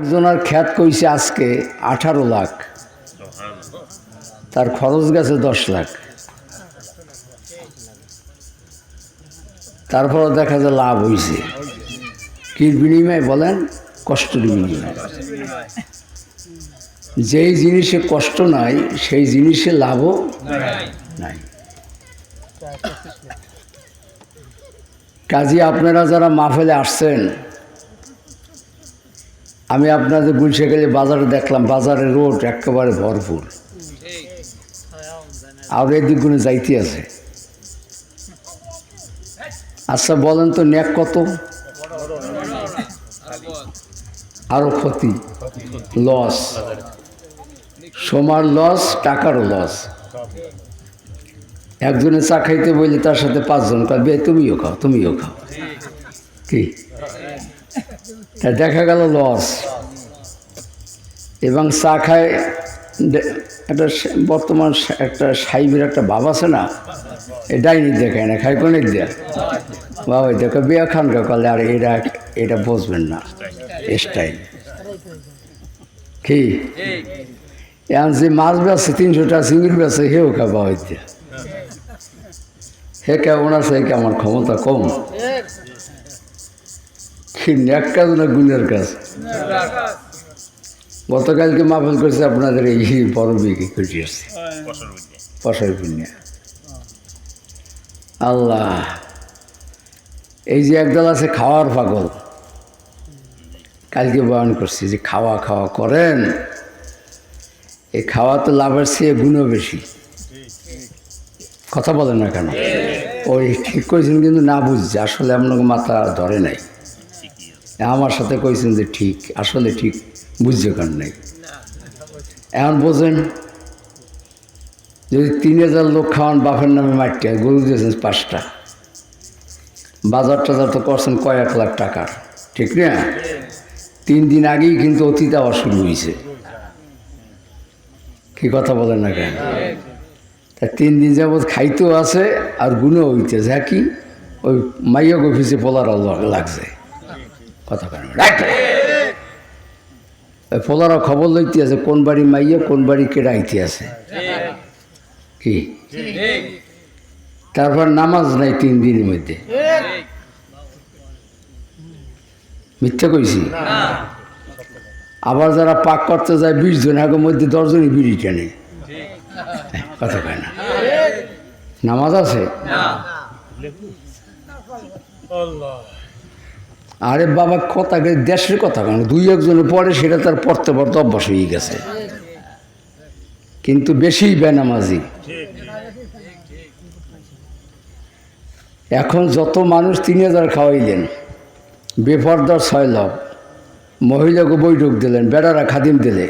একজনের খ্যাত কইছে আজকে আঠারো লাখ। তার খরচ গেছে দশ লাখ। তারপর দেখা যায় লাভ হয়েছে কির বিনিময়ে বলেন, কষ্টের বিনিময়ে। যেই জিনিসে কষ্ট নাই, সেই জিনিসে লাভও নাই। কাজী, আপনারা যারা মাহফিলে আসছেন আমি আপনাদের গেলে বাজারে দেখলাম, বাজারে রোড একেবারে ভরপুর। আর এদিকগুলো যাইতে আছে। আচ্ছা বলেন তো ন্যাক কত? আরও ক্ষতি। লস। সোমার লস টাকারও লস। একজনে চা খাইতে বললে তার সাথে পাঁচজন, কয়, বে, তুমিও খাও তুমিও খাও। কি? তা দেখা গেল লস। এবং চা খায় একটা বর্তমান একটা সাইবের একটা ভাব আছে না, এ ডাইনি দেখায় না খাই কোনে দেয়া। বাবা দেখো, বিয়া খান কালে, আর এটা এটা বুঝবেন না স্টাইল। কি? এখন যে মাছ বেছে তিনশোটা চিংড়ি বেছে হেও খাবা হইতে। হে কেমন আছে আমার ক্ষমতা কম। কি ন্যাক কাজ না গুণের কাজ? গতকালকে মাফেল করছে আপনাদের এই বিক্রি করে আসছে পশার পুণ্যা আল্লাহ, এই যে একদল আছে খাওয়ার পাগল। কালকে বয়ান করছি যে খাওয়া খাওয়া করেন, এই খাওয়া তো লাভের চেয়ে গুণও বেশি। কথা বলেন না কেন? ওই ঠিক করেছেন কিন্তু না বুঝছে, আসলে আপনাকে মাথা ধরে নাই। আমার সাথে কইছেন যে ঠিক, আসলে ঠিক বুঝছে কারণ নাই। এখন বোঝেন, যদি তিন হাজার লোক খাওয়ান, বাপের নামে মারতে গরু দিয়েছেন পাঁচটা। বাজার টাজার তো করছেন কয়েক লাখ টাকার, ঠিক না? তিন দিন আগেই কিন্তু অতীত আবার শুরু হয়েছে কি কথা বলেন না কেন? তা তিন দিন যাবৎ খাইতেও আছে আর গুণও হইতেছে হ্যাঁ কি? ওই মাইয়ক অফিসে পোলারা লাগছে। কথা কেন ওই খবর লইতে আছে কোন বাড়ি মাইয়া কোন বাড়ি কেড়াইতে আছে? কি? তারপর নামাজ নাই তিন দিনের মধ্যে। মিথ্যা কইছি? আবার যারা পাক করতে যায় বিশ জন আগের মধ্যে দশজনই বিড়ি টানে। হ্যাঁ, কথা কয় না। নামাজ আছে? আরে বাবা, কথা কে দেশের কথা কেন দুই একজনের পরে সেটা তার পড়তে পড়তে অভ্যাস হয়ে গেছে। কিন্তু বেশি বেনামাজি। এখন যত মানুষ তিন হাজার খাওয়াইলেন বেপরদার ছয় লাভ, মহিলাকে বৈঠক দিলেন, বেড়ারা খাদিম দিলে,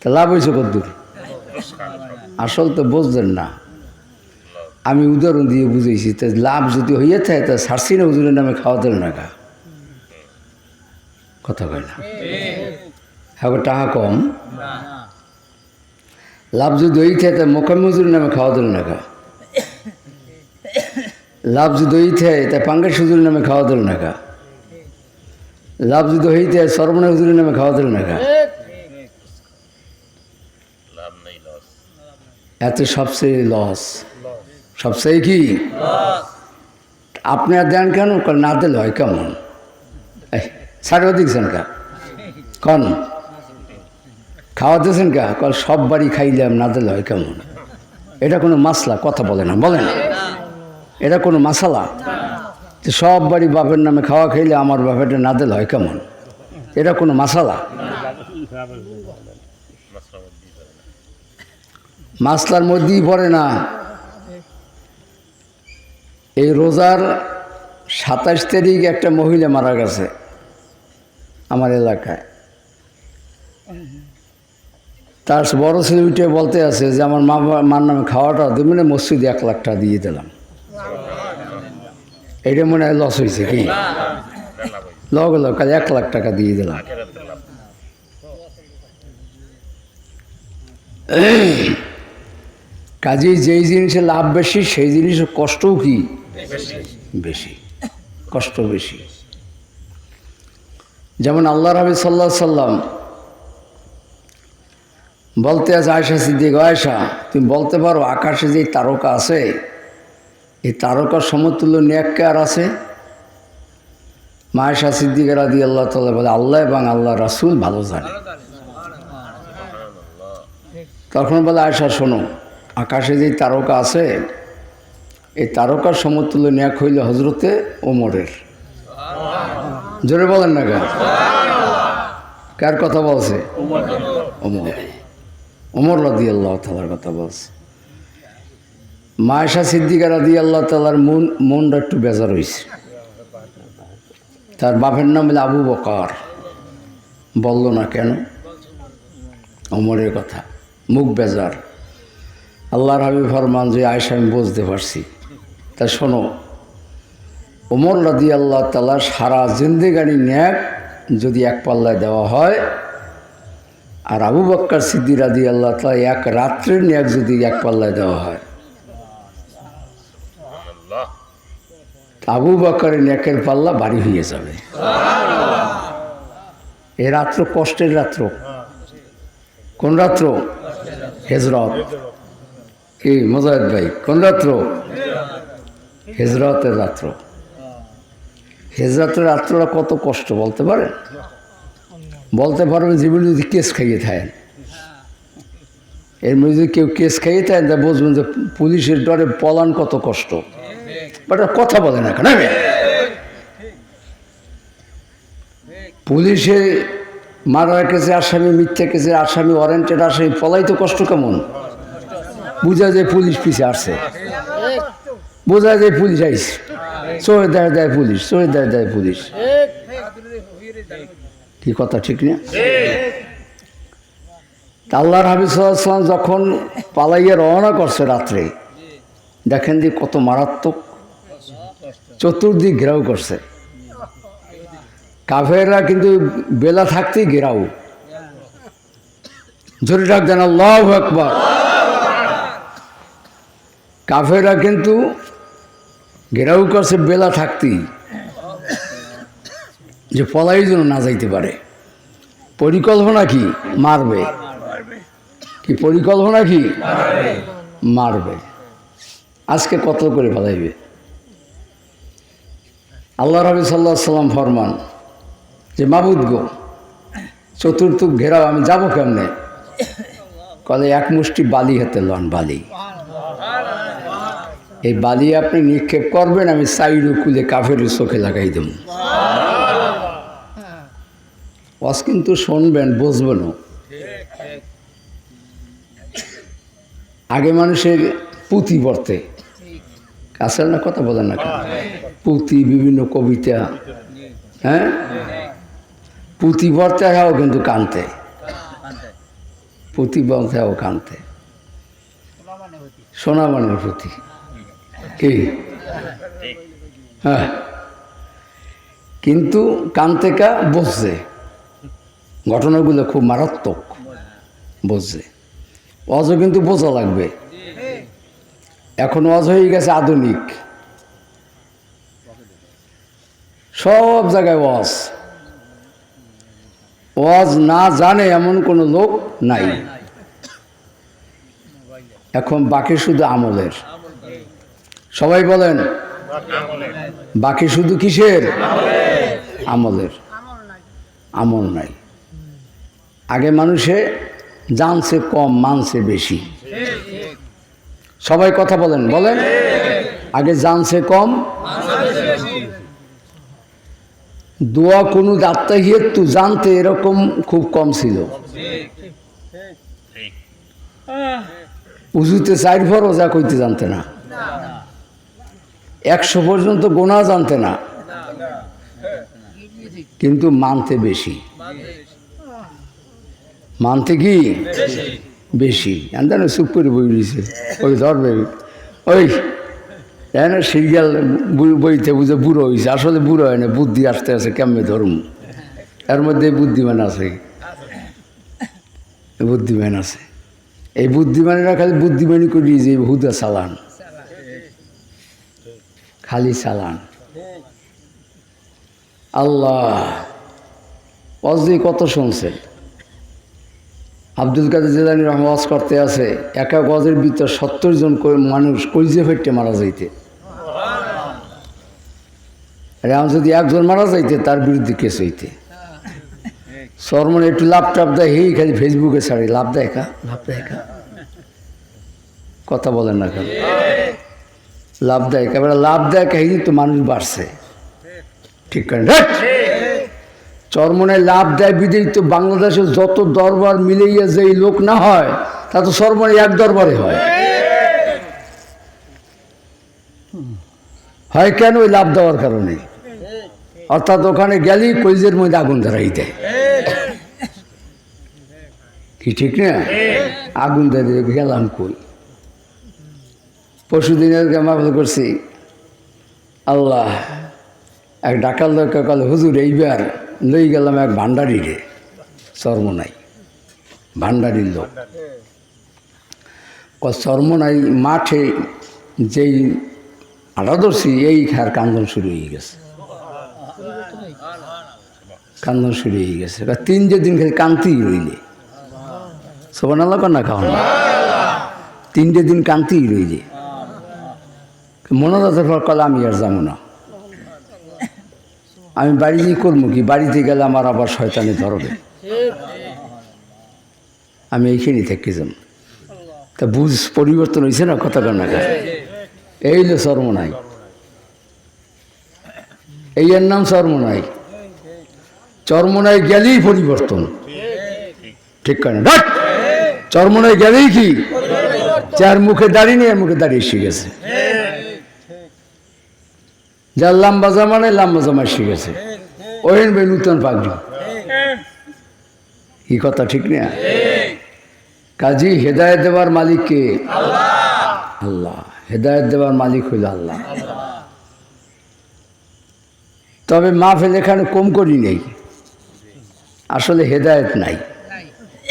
তা লাভ হয়েছে কদ্দূর? আসল তো বুঝলেন না। আমি উদাহরণ দিয়ে বুঝেছি তা লাভ যদি হইয়ে থাকে, তা সারসি না হুজুরের নামে খাওয়াতেন না গা। কথা কয় না টাকা কম। লাভ যদি থাকে তা মোকাম হুজুরের নামে খাওয়া দিল না লাভ যদি হই থাকে, তা পাঙ্গাস হুজুরের নামে খাওয়া দিল না লাভ যদি হইতে সর্বনা হুজুরের নামে খাওয়া দিল না এত সবচেয়ে লস সবচেয়ে কি? আপনি আর দেন কেন? না দিলে হয় কেমন? সাড়ে দিচ্ছেন কা। কন? খাওয়া দিয়েছেন কা? কল সব বাড়ি খাইলাম না দিলে হয় কেমন? এটা কোনো মাসলা, কথা বলে না বলে না। এটা কোনো মাসালা? যে সব বাড়ি বাপের নামে খাওয়া খাইলে আমার বাপেরটা না দিলে হয় কেমন? এটা কোনো মাসালা? মাসলার মধ্যেই পড়ে না। এই রোজার সাতাশ তারিখ একটা মহিলা মারা গেছে। আমার এলাকায়। তার বড় ছেলে উঠে বলতে আছে যে, আমার মা মার নামে খাওয়াটা দেবেন মসজিদে এক লাখ টাকা দিয়ে দিলাম। এটা মনে হয় লস হয়েছে কি? লগ লগ এক লাখ টাকা দিয়ে দিলাম। কাজে যেই জিনিসে লাভ বেশি, সেই জিনিসের কষ্টও কি? বেশি। কষ্ট বেশি। যেমন আল্লাহ রবি সাল্লাহ সাল্লাম বলতে আছে আয়সা সিদ্দিক আয়সা তুমি বলতে পারো আকাশে যে তারকা আছে, এই তারকার সমতুল্য ন্যাক্কে আর আছে? মায়েশা সিদ্দিক রাদি আল্লাহ তাল্লাহ বলে, আল্লাহ এবং আল্লাহ রাসুল ভালো জানে। তখন বলে আয়সা শোনো, আকাশে যে তারকা আছে, এই তারকার সমতুল্য ন্যাক হইল হজরতে ওমরের। জোরে বলেন না কেন কার কথা বলছে? ওমর। ওমর রাদি আল্লাহ তালার কথা বলছে। মায়েশা সিদ্দিকা রাদি আল্লাহ তালার মন, মনটা একটু বেজার হয়েছে তার বাপের নাম হলো আবু বকার। বলল না কেন? অমরের কথা। মুখ বেজার। আল্লাহর হাবিব ফরমান যে আয়সা আমি বুঝতে পারছি। তা শোনো ওমর রাদি আল্লাহ তালা সারা জিন্দেগানি ন্যাক যদি এক পাল্লায় দেওয়া হয় আর আবু বক্কর সিদ্দি রাদি আল্লাহ তালা এক রাত্রের ন্যাক যদি এক পাল্লায় দেওয়া হয়। আবু বক্করের ন্যাকের পাল্লা বাড়ি হয়ে যাবে। এ রাত্র কষ্টের রাত্র। কোন রাত্র? হেজরত। কি মোজাহিদ ভাই কোন রাত্র? হেজরতের রাত্র। হেজরতের রাত্রটা কত কষ্ট বলতে পারেন? বলতে পারবেন জীবনে যদি কেস খাইয়ে থাকেন। এর মধ্যে যদি কেউ কেস খাইয়ে থাকেন, তা বুঝবেন যে পুলিশের ডরে পলান কত কষ্ট। বাট কথা বলে না কেন? পুলিশে মারার কেসে আসামি, মিথ্যা কেসে আসামি, ওয়ারেন্টেড আসামি, পলাই তো কষ্ট কেমন? বোঝা যায় পুলিশ পিছে আসছে। বোঝা যায় পুলিশ আইস চোরে দেয় দেয় পুলিশ চোরে দেয় দেয় পুলিশ কি কথা ঠিক না? আল্লাহর হাবিব সাল্লাম যখন পালাইয়া রওনা করছে রাত্রে দেখেন যে কত মারাত্মক চতুর্দিক ঘেরাও করছে। কাফেররা কিন্তু বেলা থাকতেই ঘেরাও। জোরে ডাক দেন আল্লাহ একবার কাফেররা কিন্তু ঘেরাও করছে, বেলা থাকতেই। যে পলাই যেন না যাইতে পারে। পরিকল্পনা কি? মারবে। কি পরিকল্পনা কি? মারবে। আজকে কত করে ফলাইবে? আল্লাহ রবি সাল্লাহ সাল্লাম ফরমান, যে মাবুদ গো, চতুর্থ ঘেরাও আমি যাব কেমনে? কলে এক মুষ্টি বালি হাতে লন বালি। এই বালি আপনি নিক্ষেপ করবেন, আমি সাইডু কুলে কাফের চোখে লাগাই দেব। ওয়াজ কিন্তু শুনবেন, বুঝবেনও। আগে মানুষের পুঁতি পড়তে। কাছের না কথা বলেন না পুঁথি, বিভিন্ন কবিতা হ্যাঁ? পুঁথি পড়তে হ্যাঁ কিন্তু কানতে। পুঁথি বলতে হ্যাঁ কানতে। সোনা মানের পুঁথি। কি? হ্যাঁ। কিন্তু কান্তেকা বসছে ঘটনাগুলো খুব মারাত্মক বুঝছে অজ কিন্তু বোঝা লাগবে। এখন অজ হয়ে গেছে আধুনিক। সব জায়গায় ওয়াজ। ওয়াজ না জানে এমন কোনো লোক নাই। এখন বাকি শুধু আমলের। সবাই বলেন। বাকি শুধু কিসের? আমলের। আমল নাই। আগে মানুষে জানছে কম মানছে বেশি। সবাই কথা বলেন বলেন। আগে জানছে কম দোয়া কোনো দাত্তাহিয়ে তু জানতে এরকম খুব কম ছিল। উজুতে চার ভর ওজা কইতে জানতে না। একশো পর্যন্ত গোনা জানতে না। কিন্তু মানতে বেশি। মানতে কি? বেশি। জানতেন চুপ করে বই দিছে ওই ধরবে ওই তাই না সিরিয়াল বইতে বুঝে বুড়ো হয়েছে আসলে বুড়ো হয় না, বুদ্ধি আসতে আছে, কেমনে ধর্ম? এর মধ্যে বুদ্ধিমান আছে। বুদ্ধিমান আছে। এই বুদ্ধিমানেরা খালি বুদ্ধিমানি করি যে হুদা চালান খালি চালান। আল্লাহ ওয়াজ দিয়ে কত শুনছেন আব্দুল কাদের জেলানি রহমান ওয়াজ করতে আছে একা গজের ভিতর সত্তর জন মানুষ কইজে ফেটে মারা যাইতে? আর এখন যদি একজন মারা যাইতে তার বিরুদ্ধে কেস হইতে। সরমন একটু লাভ টাপ দেয় হেই খালি ফেসবুকে ছাড়ে লাভ দেয় কা? লাভ দেয় কা? কথা বলেন না কেন? লাভ দেয় একেবারে লাভ দেয় কাহিনী তো মানুষ বাড়ছে। ঠিক করে চরমনে লাভ দেয় বিদেই তো বাংলাদেশে যত দরবার মিলাইয়া যেই লোক না হয়, তা তো সরমনে এক দরবারে হয়। হয় কেন ওই লাভ দেওয়ার কারণে? অর্থাৎ ওখানে গেলেই কইজের মধ্যে আগুন ধরাই দেয়। কি ঠিক না? আগুন ধরে গেলাম কই? পরশু দিনের মাফল করছি। আল্লাহ, এক ডাকাল লোককে কল, হুজুর, এইবার লই গেলাম এক ভান্ডারি রে চর্মনাই ভান্ডারির লোক। ক চর্ম নাই, মাঠে যেই আড়াদর্শী এই খার কান্দন শুরু হয়ে গেছে। কান্দন শুরু হয়ে গেছে। তিন যে দিন খালি কান্তিই রইলে। সবান আল্লাহ কন্যা খাওয়ান। তিনটে দিন কান্তিই রইলে। মনোদাতের পর কলে আমি আর যাব না। আমি বাড়ি গিয়ে করব কি? বাড়িতে গেলে আমার আবার শয়তানি ধরবে। আমি এইখানে থেকে যাব তা বুঝ, পরিবর্তন হয়েছে না কথা কান্না এই হলো সর্বনাই। এই এর নাম চর্মনাই চর্মনাই গেলেই পরিবর্তন। ঠিক কেন ডাক চর্মনাই গেলেই কি? যার মুখে দাঁড়িয়ে নেই, মুখে দাঁড়িয়ে এসে গেছে। যার লাম্বা জামা নেই লাম্বা জামা এসে গেছে। ভাই নূতন পাগড়ি। এই কথা, ঠিক না? কাজী হেদায়ত দেওয়ার মালিক কে? আল্লাহ। হেদায়ত দেওয়ার মালিক হইল আল্লাহ। তবে মাহফিল এখানে কম করি নেই। আসলে হেদায়ত নাই।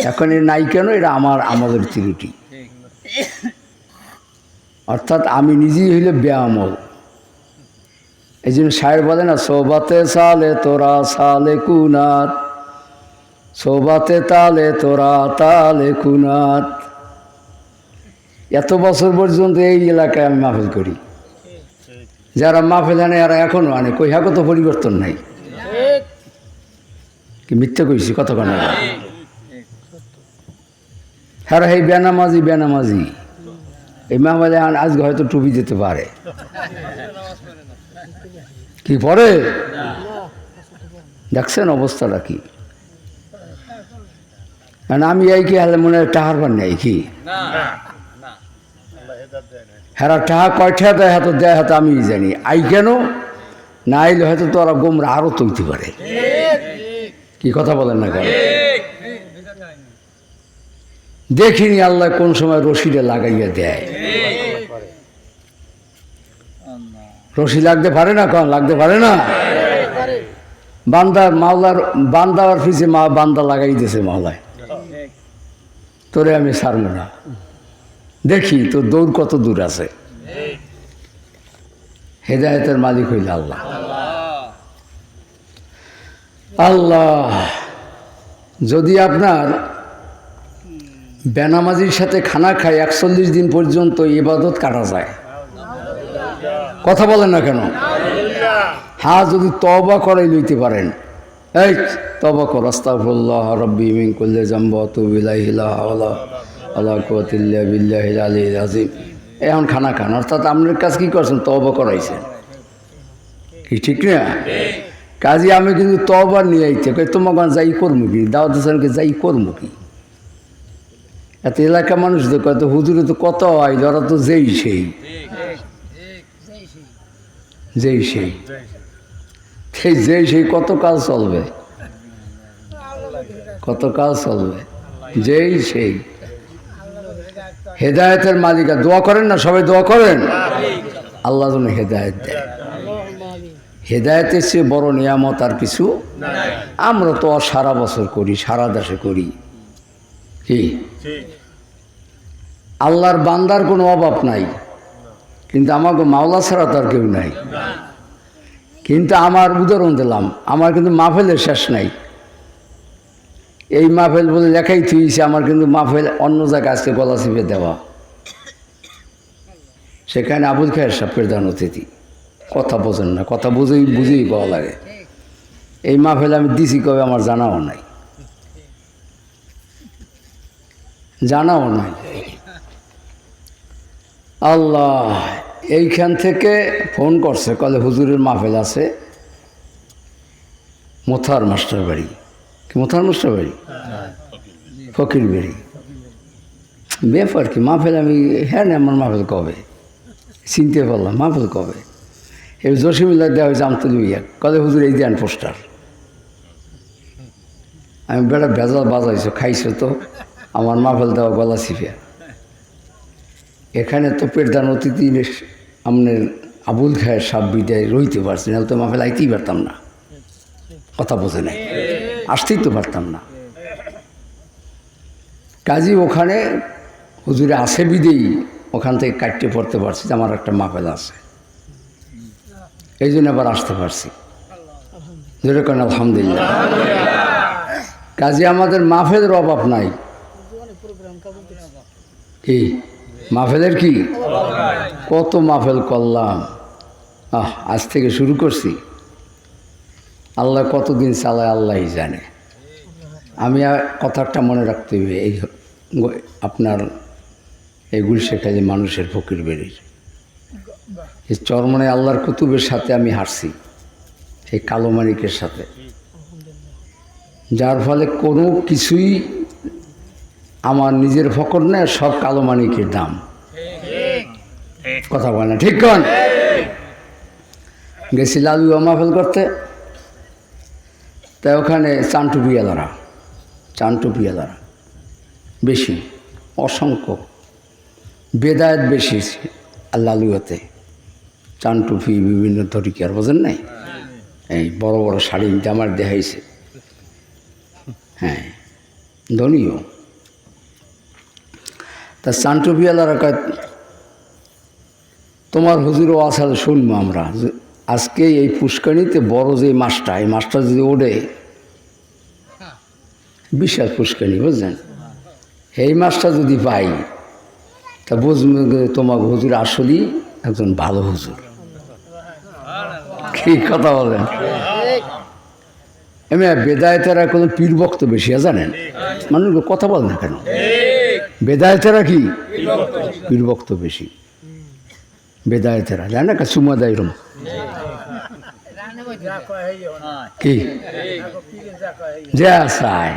এখন এর নাই কেন? এটা আমার আমাদের ত্রুটি। অর্থাৎ আমি নিজেই হইলে ব্যায়ামল এই জন্য সাহেব বলে না সোবাতে সালে তোরা সালে কুনাত, সোবাতে তালে তোরা তালে কুনাত। এত বছর পর্যন্ত এই এলাকায় আমি মাহফিল করি। যারা মাহফিল আনে এরা এখনও আনে, কই হ্যাঁ তো পরিবর্তন নাই। কি মিথ্যে কইছি কতক্ষণ হ্যাঁ এই বেনামাজি বেনামাজি। এই মাহফিলে আজকে হয়তো টুপি দিতে পারে। কি পরে? দেখছেন অবস্থাটা কি? কারণ আমি এই কি হলে মনে হয় টাহার পান নেই কি? হ্যাঁ টাহা কয়টা দেয় হাতে দেয় হাতে আমি জানি। I can? না আইলে হয়তো তোরা গোমরা আরও তুলতে পারে। কি কথা বলেন না কেন? দেখিনি আল্লাহ কোন সময় রশিটা লাগাইয়া দেয়। রশি লাগতে পারে না, কন? লাগতে পারে না? বান্দার মাওলার, বান্দার পিছিয়ে মা বান্দা লাগাই দিয়েছে মাওলায়। তোরে আমি ছাড়বো না। দেখি তোর দৌড় কত দূর আছে। হেদায়তের মালিক হইল আল্লাহ। আল্লাহ, যদি আপনার বেনামাজির সাথে খানা খায় একচল্লিশ দিন পর্যন্ত ইবাদত কাটা যায়। কথা বলেন না কেন? হ্যাঁ যদি তবা করাই লইতে পারেন। এই তবা কর আস্তাফুল্লাহ রব্বি মিন করলে জাম্ব তুবিলাহিলা আল্লাহ আল্লাহ কুয়াতিল্লা বিল্লাহ আলী আজিম এখন খানা খান অর্থাৎ আপনার কাজ কি করছেন? তবা করাইছেন। কি ঠিক না? কাজে আমি কিন্তু তবার নিয়ে আইতে কই তোমাকে যাই করব কি? দাওয়াত হোসেনকে যাই করব কি? এত এলাকা মানুষ তো কত হুজুরে তো কত হয় ওরা তো যেই সেই। যেই সেই। সেই যেই সেই কত কাল চলবে? কত কাল চলবে? যেই সেই। হেদায়তের মালিকা দোয়া করেন না? সবাই দোয়া করেন? আল্লাহ যেন হেদায়ত দেয়। হেদায়তের চেয়ে বড় নিয়ামত আর কিছু? আমরা তো আর সারা বছর করি সারা দেশে করি। কি? আল্লাহর বান্দার কোনো অভাব নাই। কিন্তু আমাকে মাওলা ছাড়া তো আর কেউ নাই। কিন্তু আমার উদাহরণ দিলাম, আমার কিন্তু মাহফিলের শেষ নাই। এই মাহফেল বলে লেখাই থুইছে, আমার কিন্তু মাহফেল অন্য জায়গায় আজকে গলা চিপে দেওয়া। সেখানে আবুল খায়ের সাহেব প্রধান অতিথি। কথা বোঝেন না, কথা বুঝেই বুঝেই পাওয়া লাগে। এই মাহফেল আমি দিছি কবে আমার জানাও নাই। জানাও নাই। আল্লাহ, এইখান থেকে ফোন করছে, কলে হুজুরের মাহফেল আছে। মোথার মাস্টার বাড়ি। কি মোথার মাস্টার বাড়ি? ফকির বাড়ি। ব্যাপার কি, মাহফেল আমি হ্যাঁ আমার মাহফেল কবে? চিনতে পারলাম, মাহফেল কবে? এই জসিমিল্লা দেওয়া হয়েছে আমতে লইয়া কলে হুজুর, এই দেন পোস্টার। আমি বেড়া ভেজাল বাজাইছো, খাইছো তো, আমার মাহফেল দেওয়া গলা চিপিয়া এখানে তো পেটদান অতিথি আপনার আবুল খায়ের সাপ বিদায় রইতে পারছি না, তো মাহফেল আইতেই পারতাম না। কথা বোঝে নাই। আসতেই তো পারতাম না। কাজী ওখানে হুজুরে আসে বিদেই ওখান থেকে কাটতে পড়তে পারছি যে আমার একটা মাহফেল আছে। এই জন্য আবার আসতে পারছি। যেরকম আলহামদুলিল্লাহ। কাজে আমাদের মাহফেলের অভাব নাই। কি? মাহফেলের কি? কত মাহফেল করলাম। আহ, আজ থেকে শুরু করছি। আল্লাহ কতদিন চালায় আল্লাহই জানে। আমি কথাটা মনে রাখতে হবে, এই আপনার এই গুলশেখালি মানুষের ফকির বেরির এই চরমনে আল্লাহর কুতুবের সাথে আমি হারছি এই কালো মানিকের সাথে। যার ফলে কোনো কিছুই আমার নিজের ফকর নেই সব কালো মানিকের দাম। কথা বলে না, ঠিক কন? গেছি লালু মাহফেল করতে। তাই ওখানে চান্টু পিয়ালারা চান্টু পিয়ালারা বেশি, অসংখ্য, বেদায়ত বেশি আর লালুয়াতে চান্টুফি বিভিন্ন তরিকার বোঝেন নাই? এই বড় বড় শাড়ি জামার দেখাইছে। হ্যাঁ ধনীয় তা চান্টুপিয়ালারা কয়, তোমার হুজুরও আসাল শুনব আমরা। আজকে এই পুষ্করিণীতে বড় যে মাছটা, এই মাছটা যদি ওড়ে, বিশাল পুষ্করিণী, বুঝলেন? এই মাছটা যদি পাই, তা বুঝবে তোমার হুজুর আসলেই একজন ভালো হুজুর। কি কথা বলেন? এমনি বেদায়তেরা কোনো পীর বক্ত বেশি আছে জানেন? মানুষ কথা বল না কেন? বেদায়তেরা কি? পীর বেশি। বেদায়তেরা, জানে না সুমা দেয় কি? যা চায়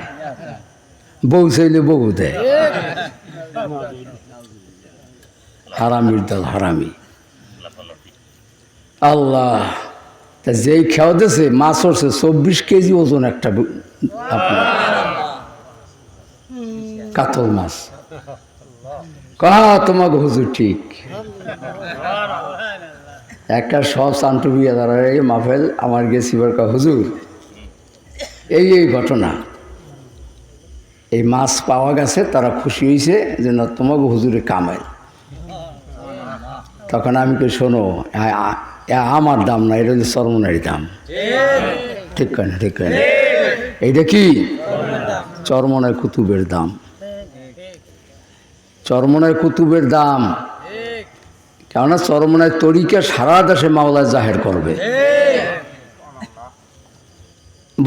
বউ চাইলে বউ দেয় হারামির দল হারামি। আল্লাহ, তা যেই খেয়াও দিয়েছে মাছ হচ্ছে চব্বিশ কেজি ওজন একটা আপনার। কাতল মাছ। কহা তোমাকে হুজুর ঠিক? একটা সব শান্তু বিয়া দাঁড়ায় এই মাহফেল আমার গেছি কা হুজুর, এই এই ঘটনা। এই মাছ পাওয়া গেছে, তারা খুশি হয়েছে যে না, তোমাকে হুজুরে কামাই। তখন আমি কে শোনো আমার দাম না, এটা হচ্ছে চরমনারি দাম। ঠিক না ঠিক না? এইটা কি? চরমনায় কুতুবের দাম। চরমনায় কুতুবের দাম। কেননা চরমনায় তরিকা সারা দেশে মাওলায় জাহের করবে।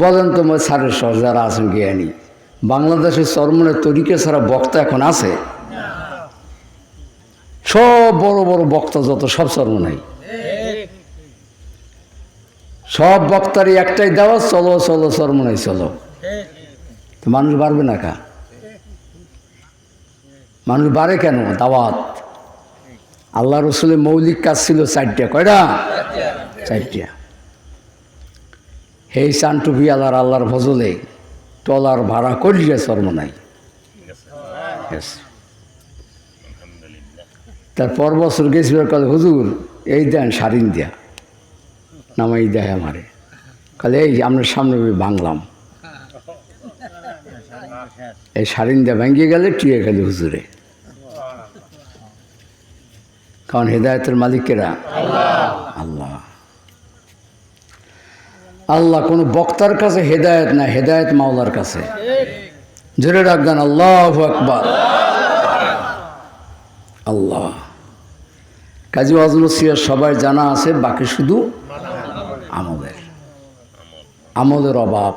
বলেন তোমার সারের সহ যারা আছেন জ্ঞানী বাংলাদেশের চরমনের তরিকা ছাড়া বক্তা এখন আছে? সব বড় বড় বক্তা যত, সব চরমনাই। সব বক্তারই একটাই দেওয়া চলো চলো, চরমনাই চলো। তো মানুষ বাড়বে না কা? মানুষ বাড়ে কেন? দাওয়াত। আল্লাহ রসুলের মৌলিক কাজ ছিল চারটা, কয়টা? চারটা। হেই চানটুপি আল্লাহর আল্লাহর ফজলে টলার ভাড়া করিয়া চর্ম নাই। তার পর বছর গেছিল কালে হুজুর, এই দেন সারিন দিয়া, নামাই দেয় আমারে। কালে এই, আমরা সামনে ভাঙলাম এই সারিন দিয়া ভেঙে গেলে টুয়ে গেলে হুজুরে। কারণ হেদায়তের মালিকেরা আল্লাহ। আল্লাহ কোনো বক্তার কাছে হেদায়েত না, হেদায়েত মাওলার কাছে। জোরে রাখবেন, আল্লাহ আকবার। আল্লাহ। কাজী ওয়াজুল সিয়ার সবাই জানা আছে, বাকি শুধু আমাদের আমলের অভাব।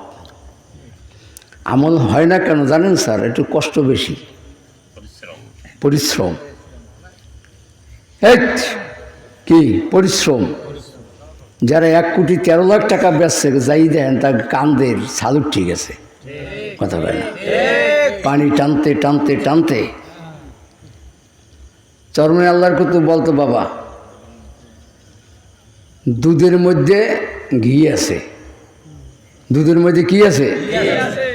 আমল হয় না কেন জানেন স্যার? একটু কষ্ট বেশি। পরিশ্রম। এই কি? পরিশ্রম। যারা এক কোটি তেরো লাখ টাকা বেচছে যাই দেন তার কান্দের সালুক ঠিক আছে। কথা বলে না। পানি টানতে টানতে টানতে। চরমে আল্লাহর কত বলতো বাবা দুধের মধ্যে ঘি আছে। দুধের মধ্যে কি আছে?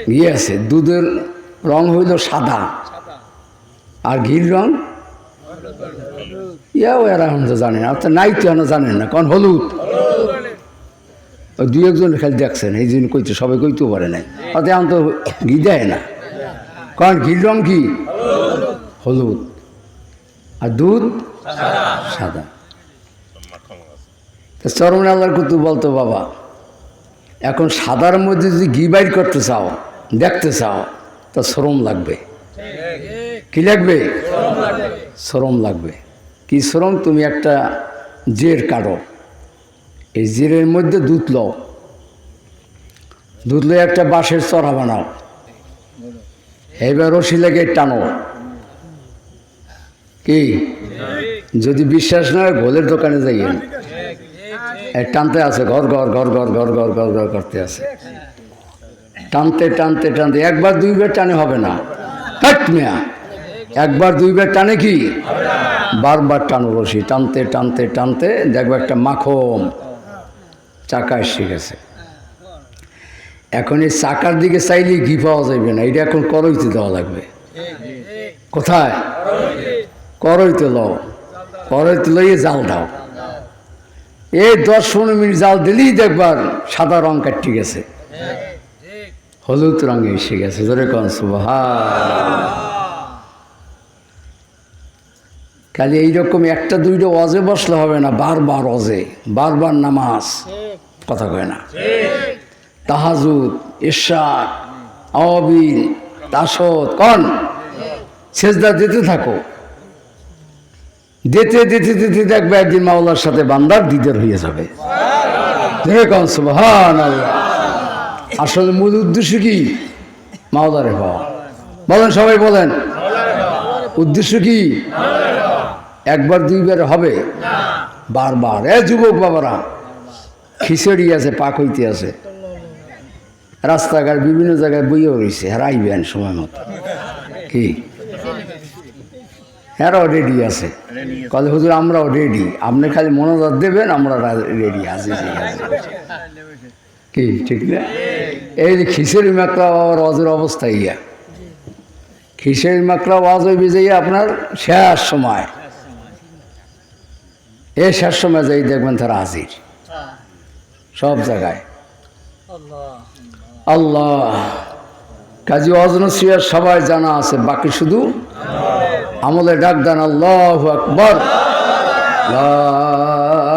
ঘি আছে, দুধের রং হইল সাদা। আর ঘির রং? ইয়াও এরা তো জানে না অর্থাৎ নাই তো এখন জানেন না, কারণ হলুদ। দুই একজন খালি দেখছেন, এই জন্য কইতে, সবাই কইতেও পারে নাই। অর্থাৎ এখন তো ঘি দেয় না। কারণ ঘির রং কি? হলুদ। আর দুধ? সাদা। চরমন আল্লাহর কুতু বলতো বাবা, এখন সাদার মধ্যে যদি ঘি বাইর করতে চাও দেখতে চাও তা শ্রম লাগবে কি লাগবে শ্রম লাগবে কি শ্রম তুমি একটা জের কাটো এই জেরের মধ্যে দুধ লও দুধ লয়ে একটা বাঁশের চড়া বানাও এবার রশি লেগে টানো কি যদি বিশ্বাস না হয় ঘোলের দোকানে যাইয়েন টানতে আছে ঘর ঘর ঘর ঘর ঘর ঘর ঘর ঘর করতে আছে টানতে টানতে টানতে। একবার দুইবার টানে হবে না। হাট মিয়া। একবার দুইবার টানে কি? বারবার টানো রশি। টানতে টানতে টানতে দেখব একটা মাখন চাকা এসে গেছে। এখন এই চাকার দিকে চাইলে ঘি পাওয়া যাবে না। এটা এখন করইতে দেওয়া লাগবে। কোথায়? করইতে লও। করইতে লইয়ে জাল দাও। এই দশ পনেরো মিনিট জাল দিলেই দেখবার সাদা রং কাটতে গেছে। হলুদ রঙে এসে গেছে ধরে কন সুবাহা খালি এইরকম একটা দুইটা অজে বসলে হবে না, বারবার অজে বারবার নামাজ। কথা কয় না। তাহাজুদ ইশাক আওয়াবিল তাসদ কন। সেজদা দিতে থাকো। দিতে দিতে দিতে দেখবে একদিন মাওলার সাথে বান্দার দিদার হয়ে যাবে। দেখুন সুবহান আল্লাহ আসলে মূল উদ্দেশ্য কি? মাওলারে পাওয়া বলেন, সবাই বলেন। উদ্দেশ্য কি? একবার, দুইবার হবে? বারবার। এ যুবক বাবারা, খিচড়ি আছে, পাক হইতে আছে। রাস্তাঘাট বিভিন্ন জায়গায় বইয়েও রয়েছে হারাইবেন সময় মতো। কি? হ্যাঁরাও রেডি আছে। কলে হুজুর, আমরাও রেডি আপনি খালি মনোজাত দেবেন, আমরা রেডি আছি ঠিক আছে। কি, ঠিক না? এই যে খিচুড়ি মাকড়া বাবার অজের অবস্থা ইয়া খিচুড়ি মাকড়া ওয়াজ হইবে যে আপনার শেষ সময়। এ শেষ সময় যাই দেখবেন তারা হাজির। সব জায়গায়। আল্লাহ। কাজী অজন সিয়ার সবাই জানা আছে, বাকি শুধু আমলে ডাক দেন আল্লাহ আকবর।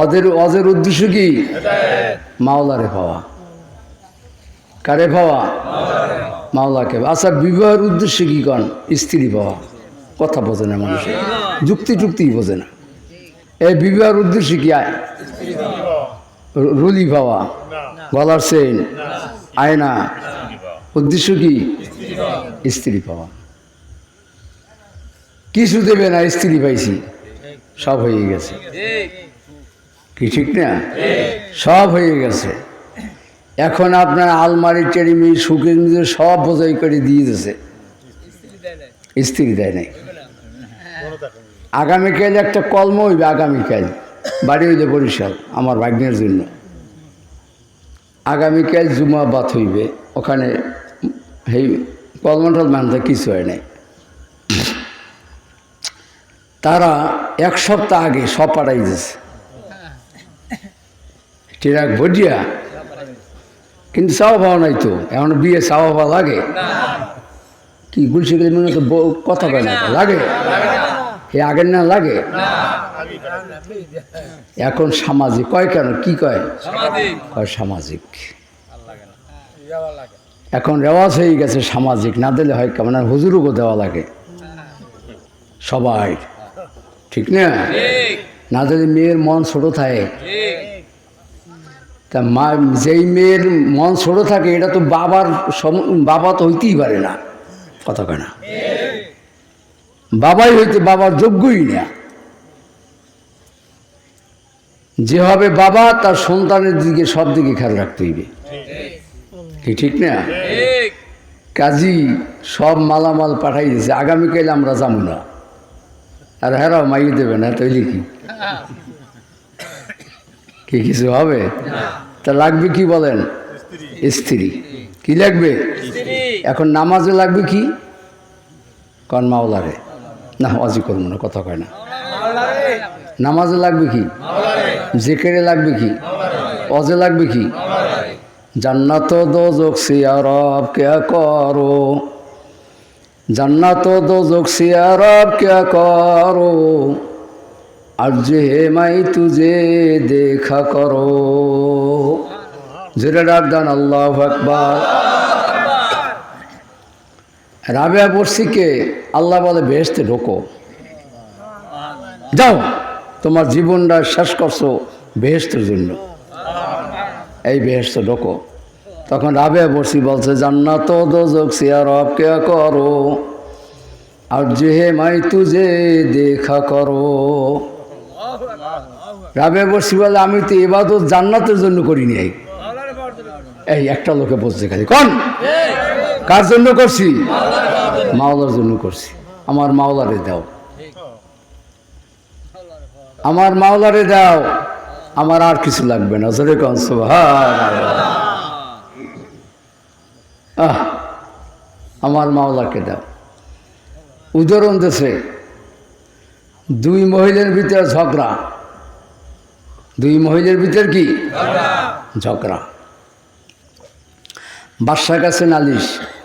অদের অজের উদ্দেশ্য কি? মাওলারে পাওয়া। কারে পাওয়া? মাওলাকে আচ্ছা বিবাহের উদ্দেশ্য কি কন? স্ত্রী পাওয়া। কথা বোঝে না মানুষ। যুক্তি টুক্তি বোঝে না। এই বিবাহের উদ্দেশ্য কি? আয়। রুলি পাওয়া। গলার সেন আয়না উদ্দেশ্য কি? স্ত্রী পাওয়া। কিছু দেবে না, স্ত্রী পাইছি। সব হয়ে গেছে। কি ঠিক না? সব হয়ে গেছে। এখন আপনার আলমারি টেরিমি সুখে নিজে সব বোঝাই করে দিয়ে দিয়েছে। স্ত্রী দেয় নাই। আগামীকাল একটা কলম হইবে আগামীকাল বাড়ি হইলে বরিশাল আমার ভাগ্নের জন্য। আগামীকাল জুমা বাত হইবে। ওখানে এই কলমটাল মানতে কিছু হয় নাই। তারা এক সপ্তাহ আগে সব পাঠাই দিয়েছে। টিরাক ভজিয়া। কিন্তু চাওয়া পাওয়া নাই তো এখন বিয়ে চাওয়া পাওয়া লাগে। কি গুলছি গেলে মনে তো কথা কয় না লাগে। এ আগের না লাগে। এখন সামাজিক কয় কেন কি কয়? কয় সামাজিক। এখন রেওয়াজ হয়ে গেছে সামাজিক না দিলে হয় কেমন আর হুজুরও দেওয়া লাগে। সবাই। ঠিক না? না দিলে মেয়ের মন ছোট থাকে। তা মা, যেই মেয়ের মন ছোট থাকে, এটা তো বাবার সম- বাবা তো হইতেই পারে না। কথা কয় না। বাবাই হইতে, বাবার যোগ্যই না। যে হবে বাবা, তার সন্তানের দিকে, সব দিকে খেয়াল রাখতে হইবে। ঠিক না? কাজী, সব মালামাল পাঠাই দিয়েছে আগামীকাল আমরা যাব না। আর হেরাও মাইয়ে দেবে না তৈরি কি? কি কিছু হবে? তা লাগবে কি বলেন? স্ত্রী। কি লাগবে? এখন নামাজে লাগবে কি? কন মাওলারে। না অজি করব না কথা কয় না। নামাজে লাগবে কি? জেকেরে লাগবে কি? অজে লাগবে কি? জান্নাত দোজক সিয়ারব কে করো। জান্নাত দোজক সিয়ারব কে করো। আজ হে মাই তুঝে দেখা করো। জোরে ডাক দান, আল্লাহ আকবার। রাবেয়া বর্ষিকে আল্লাহ বলে বেহেস্তে ঢোকো। যাও, তোমার জীবনটা শেষ করছ বেহেস্তের জন্য। এই বেহেস্ত ঢোকো। তখন রাবেয়া বর্ষি বলছে, জান্নাত দোজক সিয়ার কে করো? আর যে মাই তুঝে দেখা করো। রাবেয়া বর্ষি বলে, আমি তো এবাদত জান্নাতের জন্য করিনি এই এই একটা লোকে বলছে খালি, কন? কার জন্য করছি? মাওলার জন্য করছি। আমার মাওলারে দাও। আমার মাওলারে দাও। আমার আর কিছু লাগবে না। জোরে কন। আহ, আমার মাওলাকে দাও। উদাহরণ দেশে দুই মহিলার ভিতরে ঝগড়া। দুই মহিলের ভিতর কি? ঝগড়া। বাদশার কাছে নালিশ।